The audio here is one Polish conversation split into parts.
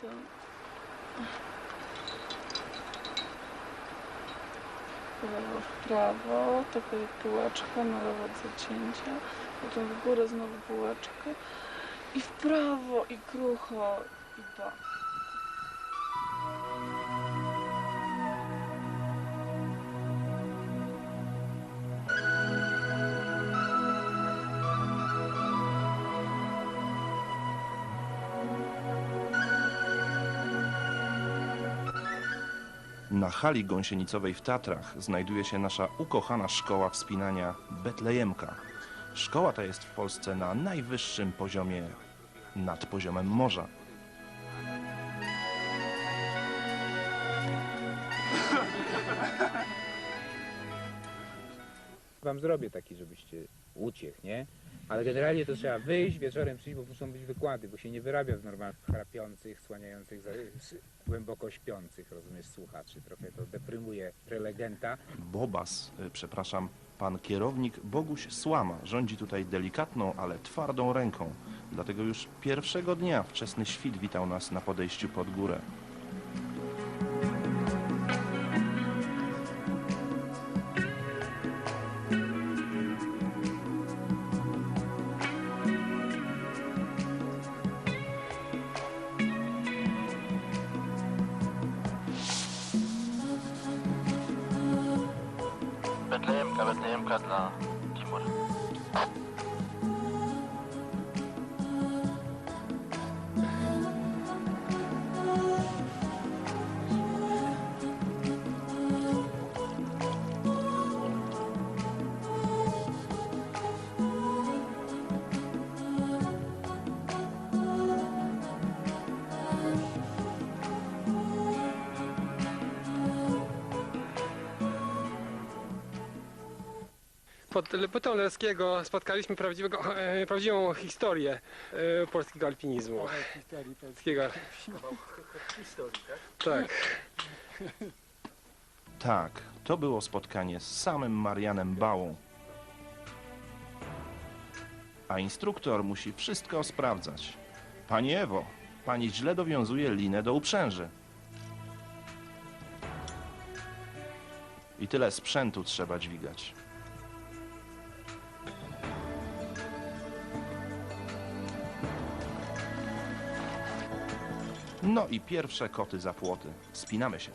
to... Lewo, w prawo, taka półeczka, na lewo zacięcia, potem w górę znowu półeczka. I w prawo i krucho i ba. Na hali gąsienicowej w Tatrach znajduje się nasza ukochana szkoła wspinania Betlejemka. Szkoła ta jest w Polsce na najwyższym poziomie nad poziomem morza. Wam zrobię taki, żebyście uciekł, nie? Ale generalnie to trzeba wyjść, wieczorem przyjść, bo muszą być wykłady, bo się nie wyrabia z normalnych chrapiących, słaniających, głęboko śpiących, rozumiesz, słuchaczy. Trochę to deprymuje prelegenta. Bobas, y, przepraszam, pan kierownik Boguś Słama rządzi tutaj delikatną, ale twardą ręką. Dlatego już pierwszego dnia wczesny świt witał nas na podejściu pod górę. Betlejemka, Betlejemka dla Timur. Pod Lepetą Lerskiego spotkaliśmy prawdziwego, e, prawdziwą historię e, polskiego alpinizmu. Polskiego. Tak. Tak, to było spotkanie z samym Marianem Bałą. A instruktor musi wszystko sprawdzać. Pani Ewo, pani źle dowiązuje linę do uprzęży. I tyle sprzętu trzeba dźwigać. No i pierwsze koty za płoty. Spinamy się.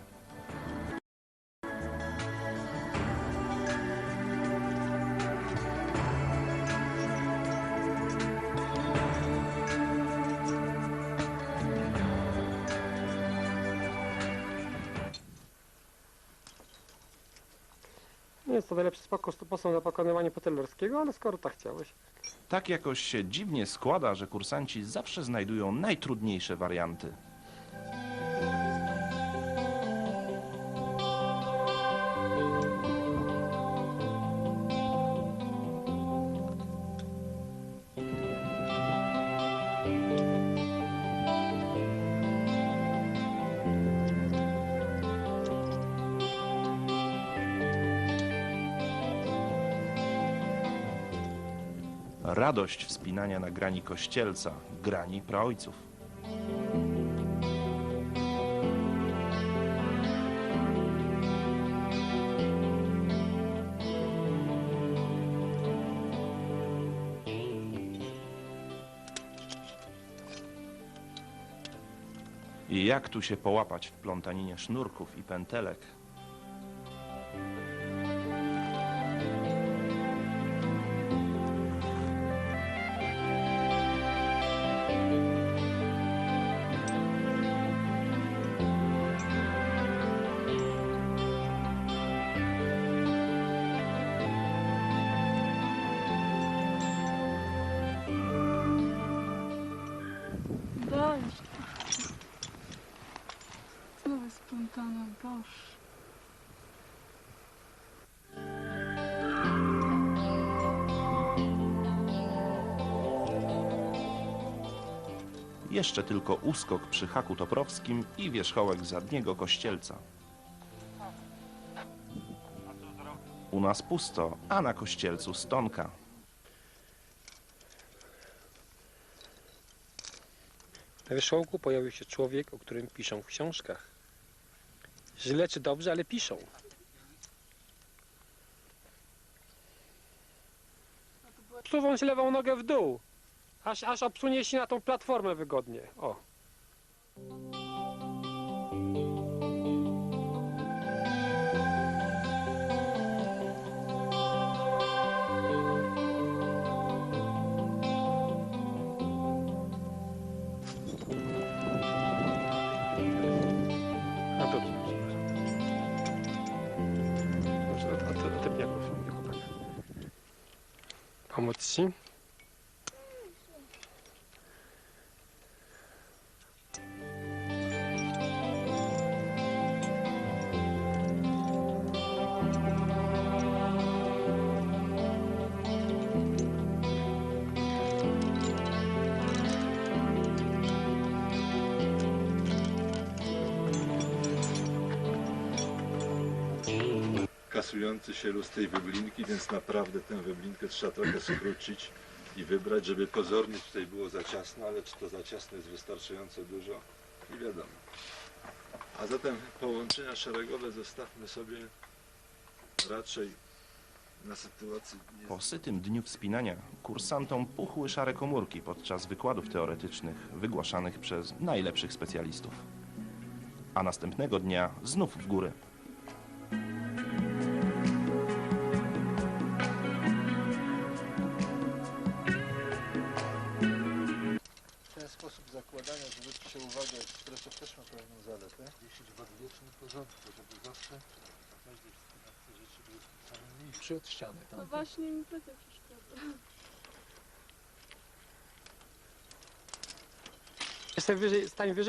Nie jest to najlepszy spoko- sposób na pokonywanie potelerskiego, ale skoro tak chciałeś. Tak jakoś się dziwnie składa, że kursanci zawsze znajdują najtrudniejsze warianty. Radość wspinania na grani kościelca, grani praojców. I jak tu się połapać w plątaninie sznurków i pętelek? Boż. Jeszcze tylko uskok przy haku toprowskim i wierzchołek zadniego kościelca. U nas pusto, a na kościelcu stonka. Na wierzchołku pojawił się człowiek, o którym piszą w książkach. Źle czy dobrze, ale piszą. Się lewą nogę w dół, aż, aż obsunie się na tą platformę wygodnie. O. вот 7. psujący się luz tej wyblinki, więc naprawdę tę wyblinkę trzeba trochę skrócić i wybrać, żeby pozornie tutaj było za ciasno, ale czy to za ciasno jest wystarczająco dużo, nie wiadomo. A zatem połączenia szeregowe zostawmy sobie raczej na sytuacji... Po sytym dniu wspinania kursantom puchły szare komórki podczas wykładów teoretycznych wygłaszanych przez najlepszych specjalistów. A następnego dnia znów w górę. Uwagę, espresso też ma pewną zaletę. Jeśli w odwiecznym porządku, żeby zawsze każde te rzeczy były samym. Przy od ściany, tam. No właśnie mi to przeszkadza. Jestem wyżej, stań wyżej.